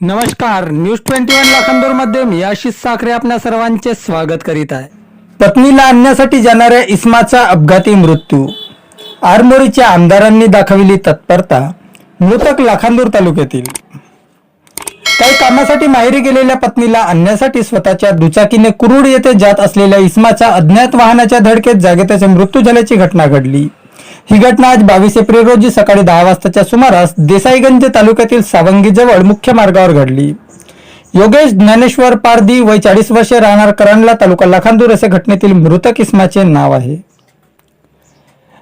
नमस्कार news twenty one लाखांदूरमध्ये मी आशिष साखरे आपल्या सर्वांचे स्वागत करीत आहे. पत्नीला आणण्यासाठी जाणाऱ्या इस्माचा अपघाती मृत्यू. आरमोरीच्या आमदारांनी दाखविली तत्परता मृतक लाखांदूर तालुक्यातील. काही कामासाठी माहेरी गेलेल्या पत्नीला आणण्यासाठी स्वतःच्या दुचाकीने कुरुड येथे जात असलेल्या इस्माच्या अज्ञात वाहनाच्या धडकेत जागेताचा मृत्यू झाल्याची घटना घडली. ही घटना आज बावीस एप्रिल रोजी सकाळी दहा वाजताच्या सुमारास देसाईगंज तालुक्यातील सावंगी जवळ मुख्य मार्गावर घडली. योगेश ज्ञानेश्वर पारधी वय चाळीस वर्षे राहणार करंडला तालुका लाखांदूर असे घटनेतील मृत किस्माचे नाव आहे.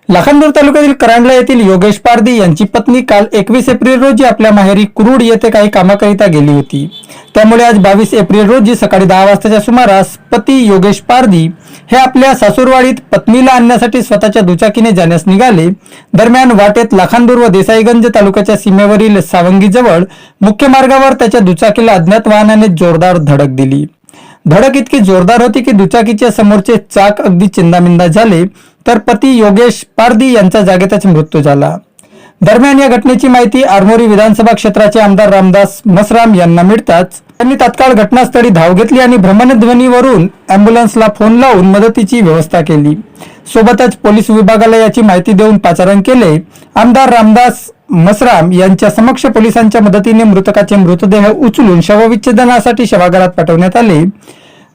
लाखांदूर तालुक्यातील करांडला येथील योगेश पारदी यांची पत्नी काल एकवीस एप्रिल रोजी आपल्या माहेरी कुरुड येथे काही कामाकरिता गेली होती. त्यामुळे आज बावीस एप्रिल रोजी सकाळी दहा वाजताच्या सुमारास पती योगेश पारधी हे आपल्या सासूरवाडीत पत्नीला आणण्यासाठी स्वतःच्या दुचाकीने जाण्यास निघाले. दरम्यान वाटेत लाखांदूर व देसाईगंज तालुक्याच्या सीमेवरील सावंगीजवळ मुख्य मार्गावर त्याच्या दुचाकीला अज्ञात वाहनाने जोरदार धडक दिली. धडक इतकी जोरदार होती की दुचाकीच्या समोरचे चाक अगदी चिंदामिंदा झाले तर पती योगेश पारदी यांचा जागेतच मृत्यू झाला. दरम्यान या घटनेची माहिती आरमोरी विधानसभा क्षेत्राचे आमदार रामदास मसराम यांना मिळताच. त्यांनी तात्काळ घटनास्थळी धाव घेतली आणि भ्रमणध्वनीवरून अँब्युलन्सला फोन लावून मदतीची व्यवस्था केली. सोबतच पोलीस विभागाला याची माहिती देऊन पाचारण केले. आमदार रामदास मसराम यांच्या समक्ष पोलिसांच्या मदतीने मृतकाचे मृतदेह उचलून शवविच्छेदनासाठी शवागारात पाठवण्यात आले.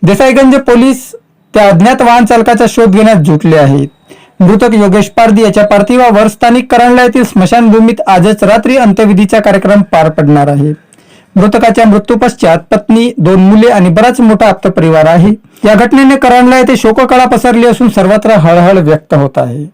देसाईगंज पोलीस त्या अज्ञात वाहन चालकाचा शोध घेण्यात जुटले आहेत मृतक योगेश पारधी याच्या पार्थिवावर स्थानिक करंडला येथील स्मशानभूमीत आजच रात्री अंत्यविधीचा कार्यक्रम पार पडणार आहे. मृतकाच्या मृत्यू पश्चात पत्नी दोन मुले आणि बराच मोठा आप्त परिवार आहे. या घटनेने करंडला येथे शोककळा पसरली असून सर्वत्र हळहळ व्यक्त होत आहे.